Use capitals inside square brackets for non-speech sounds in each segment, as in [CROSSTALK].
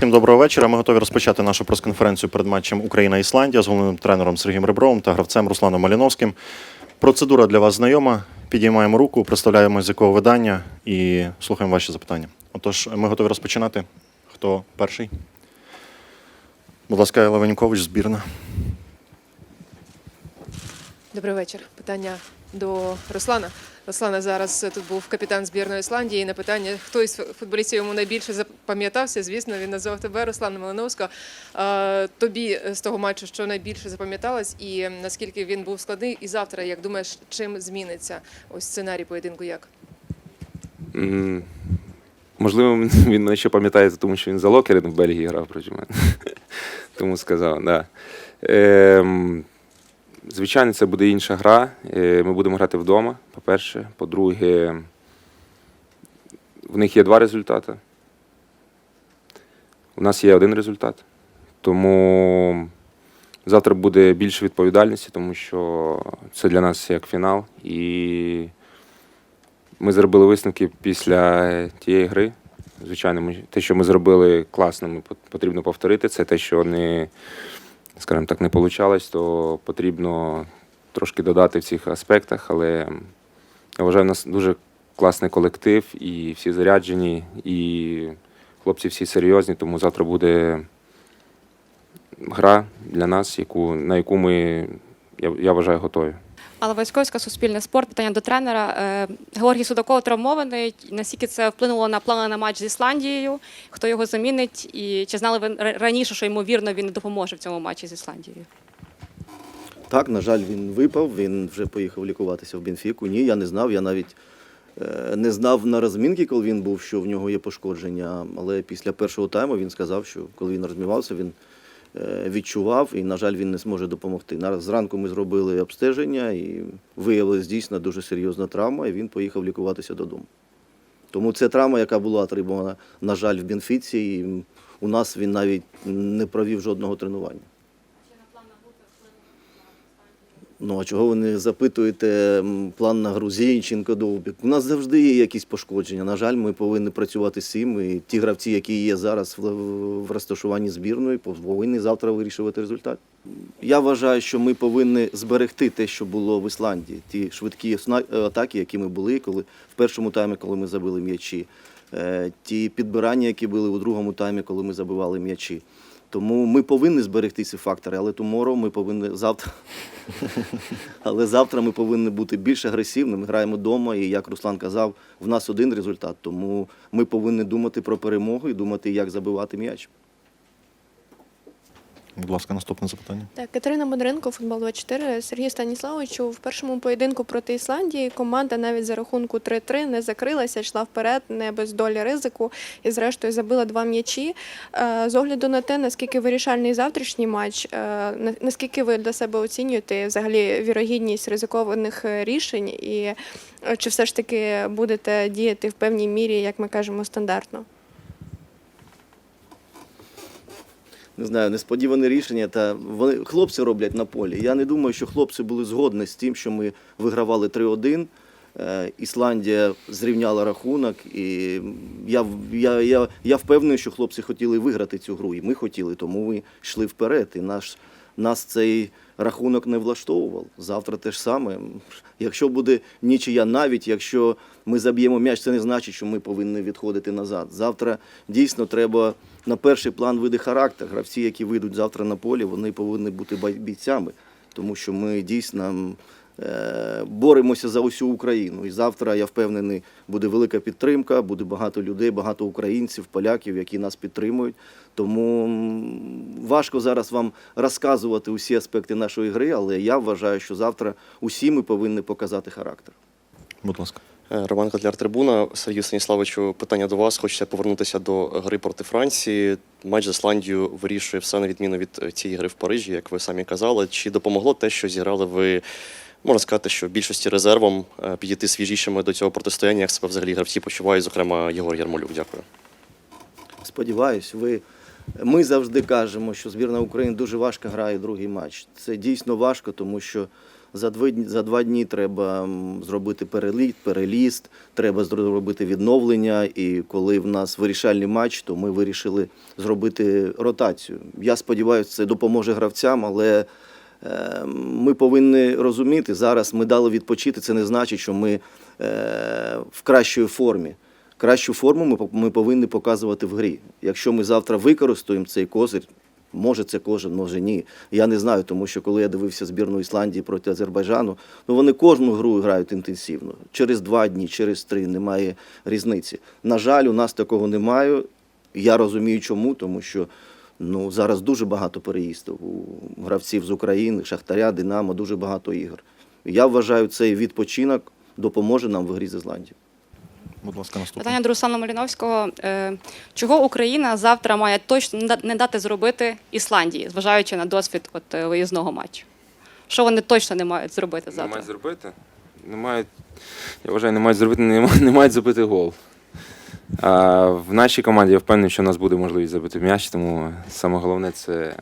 Всім доброго вечора. Ми готові розпочати нашу прес-конференцію перед матчем Україна-Ісландія з головним тренером Сергієм Ребровим та гравцем Русланом Маліновським. Процедура для вас знайома. Підіймаємо руку, представляємо з якого видання і слухаємо ваші запитання. Отож, ми готові розпочинати. Хто перший? Будь ласка, Левенькович, збірна. Добрий вечір. Питання до Руслана. Руслана зараз тут був капітан збірної Ісландії. І на питання, хто із футболістів йому найбільше запам'ятався, звісно, він назвав тебе Руслана Малиновського. Тобі з того матчу, що найбільше запам'яталось, і наскільки він був складний, і завтра, як думаєш, чим зміниться ось сценарій поєдинку? Як? М, Можливо, він [LAUGHS] мене ще пам'ятає, тому що він за Локерен в Бельгії грав проти мене. [LAUGHS] Тому сказав, да. Ем, звичайно, це буде інша гра. Е, Ми будемо грати вдома, по-перше. По-друге, в них є два результати. У нас є один результат. Тому завтра буде більше відповідальності, тому що це для нас як фінал. І ми зробили висновки після тієї гри. Звичайно, те, що ми зробили класно, потрібно повторити. Це те, що не, скажімо так, не вийшло, то потрібно трошки додати в цих аспектах. Але я вважаю, у нас дуже класний колектив, і всі заряджені, і хлопці всі серйозні, тому завтра буде гра для нас, яку, на яку ми, я, я вважаю, готові. Алла Васьковська, Суспільне спорт. Питання до тренера. Е, Георгій Судаков травмований. Наскільки це вплинуло на плани на матч з Ісландією? Хто його замінить? І чи знали ви раніше, що ймовірно він допоможе в цьому матчі з Ісландією? Так, на жаль, він випав, він вже поїхав лікуватися в Бенфіку. Ні, я не знав. Я навіть е, не знав на розмінки, коли він був, що в нього є пошкодження. Але після першого тайму він сказав, що коли він розмівався, він відчував і, на жаль, він не зможе допомогти. Зранку ми зробили обстеження і виявилась дійсно дуже серйозна травма, і він поїхав лікуватися додому. Тому це травма, яка була отримана, на жаль, в Бенфіці, і у нас він навіть не провів жодного тренування. Ну а чого ви не запитуєте план на гру Зінченко, Довбік? У нас завжди є якісь пошкодження. На жаль, ми повинні працювати з цим. І ті гравці, які є зараз в, розташуванні збірної, повинні завтра вирішувати результат. Я вважаю, що ми повинні зберегти те, що було в Ісландії. Ті швидкі атаки, які ми були, коли в першому таймі, коли ми забили м'ячі, е, ті підбирання, які були у другому таймі, коли ми забивали м'ячі. Тому ми повинні зберегти ці фактори, але tomorrow ми повинні завтра. Але завтра ми повинні бути більш агресивними. Ми Граємо вдома, і як Руслан казав, в нас один результат. Тому ми повинні думати про перемогу і думати, як забивати м'яч. Будь ласка, наступне запитання. Так, Катерина Бондаренко, футбол 24. Сергій Станіславовичу, в першому поєдинку проти Ісландії команда навіть за рахунку 3-3 не закрилася, йшла вперед, не без долі ризику і, зрештою, забила два м'ячі. Е, З огляду на те, наскільки вирішальний завтрашній матч, е, наскільки ви для себе оцінюєте взагалі вірогідність ризикованих е, рішень, і чи все ж таки будете діяти в певній мірі, як ми кажемо, стандартно? Не знаю, несподіване рішення. Та вони хлопці роблять на полі. Я не думаю, що хлопці були згодні з тим, що ми вигравали 3-1. Е, Ісландія зрівняла рахунок, і я, я, я, я впевнений, що хлопці хотіли виграти цю гру, і ми хотіли, тому ми йшли вперед. І наш, нас цей рахунок не влаштовував. Завтра те ж саме. Якщо буде нічия, навіть якщо ми заб'ємо м'яч, це не значить, що ми повинні відходити назад. Завтра дійсно треба на перший план види характер. Гравці, які вийдуть завтра на полі, вони повинні бути бійцями, тому що ми дійсно боремося за усю Україну. І завтра, я впевнений, буде велика підтримка, буде багато людей, багато українців, поляків, які нас підтримують. Тому важко зараз вам розказувати усі аспекти нашої гри, але я вважаю, що завтра усі ми повинні показати характер. Будь ласка. Е, Роман Котляр Трибуна. Сергію Станіславовичу, питання до вас. Хочеться повернутися до гри проти Франції. Матч з Ісландією вирішує все на відміну від е, цієї гри в Парижі, як ви самі казали. Чи допомогло те, що зіграли ви, можна сказати, що в більшості резервом е, підійти свіжішими до цього протистояння, як себе взагалі гравці почувають, зокрема Єгор Ярмолюк. Дякую. Сподіваюсь, ви. Ми завжди кажемо, що збірна України дуже важко грає другий матч. Це дійсно важко, тому що За два, дні- за два дні треба зробити переліт, переліст, треба зробити відновлення. І коли в нас вирішальний матч, то ми вирішили зробити ротацію. Я сподіваюся, це допоможе гравцям, але ми повинні розуміти, зараз ми дали відпочити. Це не значить, що ми е, в кращій формі. Кращу форму ми повинні показувати в грі. Якщо ми завтра використаємо цей козир, може це кожен, може ні. Я не знаю, тому що коли я дивився збірну Ісландії проти Азербайджану, ну вони кожну гру грають інтенсивно. Через два дні, через три немає різниці. На жаль, у нас такого немає. Я розумію, чому, тому що ну, зараз дуже багато переїздів у гравців з України, Шахтаря, Динамо, дуже багато ігор. Я вважаю, цей відпочинок допоможе нам в грі з Ісландією. Будь ласка, наступне. Питання до Руслана Маліновського. Е, Чого Україна завтра має точно не дати зробити Ісландії, зважаючи на досвід от, е, виїзного матчу? Що вони точно не мають зробити завтра? Не мають зробити? Не мають, я вважаю, не мають зробити, не, не мають забити гол. В нашій команді я впевнений, що у нас буде можливість забити м'яч, тому саме головне це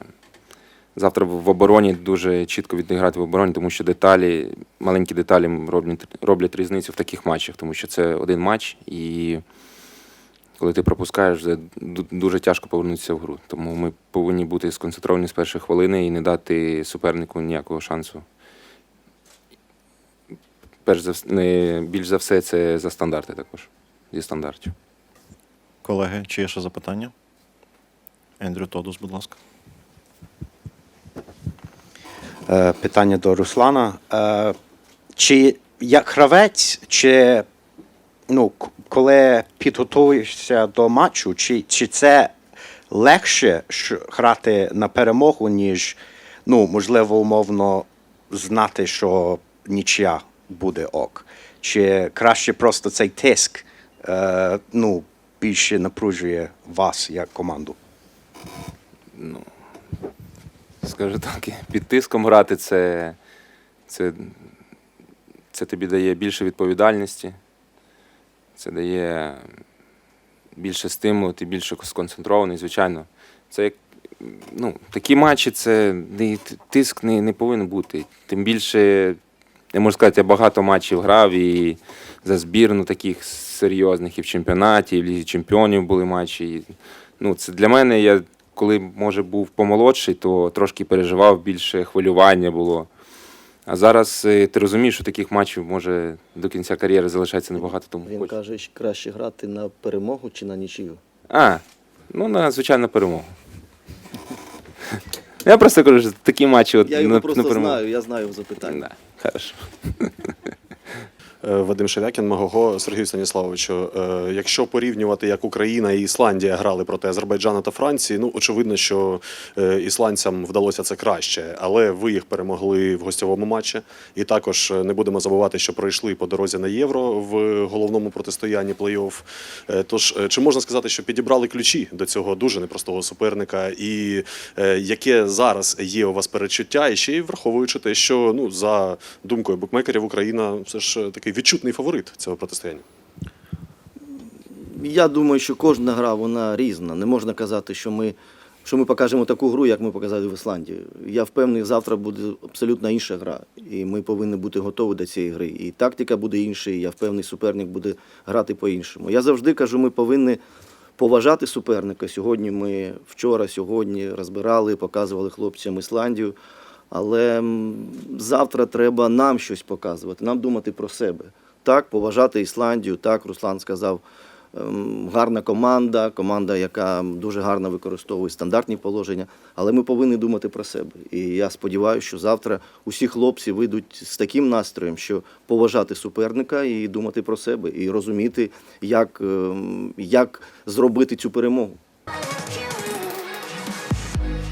завтра в обороні дуже чітко відіграти в обороні, тому що деталі, маленькі деталі роблять, роблять різницю в таких матчах, тому що це один матч, і коли ти пропускаєш, вже дуже тяжко повернутися в гру. Тому ми повинні бути сконцентровані з першої хвилини і не дати супернику ніякого шансу перш за більш за все, це за стандарти також. Зі стандартів. Колеги, чи є ще запитання? Ендрю Тодус, будь ласка. Е, питання до Руслана. Е, Чи як гравець, чи ну, коли підготуєшся до матчу, чи, чи це легше грати на перемогу, ніж, ну, можливо, умовно знати, що нічия буде ок? Чи краще просто цей тиск е, ну, більше напружує вас як команду? Ну, скажу так, під тиском грати це, це, це тобі дає більше відповідальності, це дає більше стимулу, ти більше сконцентрований, звичайно. Це як ну, такі матчі, це тиск не, не повинен бути. Тим більше, я можу сказати, я багато матчів грав і за збірну таких серйозних, і в чемпіонаті, і в Лізі чемпіонів були матчі. І, ну, це для мене, я коли, може, був помолодший, то трошки переживав, більше хвилювання було. А зараз е, ти розумієш, що таких матчів може до кінця кар'єри залишається небагато, тому Він хочеться. каже, що краще грати на перемогу чи на нічию. А, ну на звичайно перемогу. Я просто кажу, що такі матчі от Я його на, просто на перемогу. знаю, я знаю його запитання. Да, хорошо. Е, Вадим Шевякін, Магого, Сергію Станіславовичу. е, Якщо порівнювати, як Україна і Ісландія грали проти Азербайджану та Франції, ну очевидно, що е, ісландцям вдалося це краще, але ви їх перемогли в гостьовому матчі. І також не будемо забувати, що пройшли по дорозі на євро в головному протистоянні плей-офф. Тож, чи можна сказати, що підібрали ключі до цього дуже непростого суперника, і яке зараз є у вас передчуття, і ще й враховуючи те, що ну за думкою букмекерів Україна все ж е, такий відчутний фаворит цього протистояння. Я думаю, що кожна гра вона різна. Не можна казати, що ми, що ми покажемо таку гру, як ми показали в Ісландії. Я впевнений, завтра буде абсолютно інша гра, і ми повинні бути готові до цієї гри. І тактика буде інша, і я впевнений, суперник буде грати по-іншому. Я завжди кажу, ми повинні поважати суперника. Сьогодні ми вчора, сьогодні розбирали, показували хлопцям Ісландію. Але завтра треба нам щось показувати, нам думати про себе. Так, поважати Ісландію, так, Руслан сказав, ем, гарна команда, команда, яка дуже гарно використовує стандартні положення, але ми повинні думати про себе. І я сподіваюся, що завтра усі хлопці вийдуть з таким настроєм, що поважати суперника і думати про себе, і розуміти, як, ем, як зробити цю перемогу.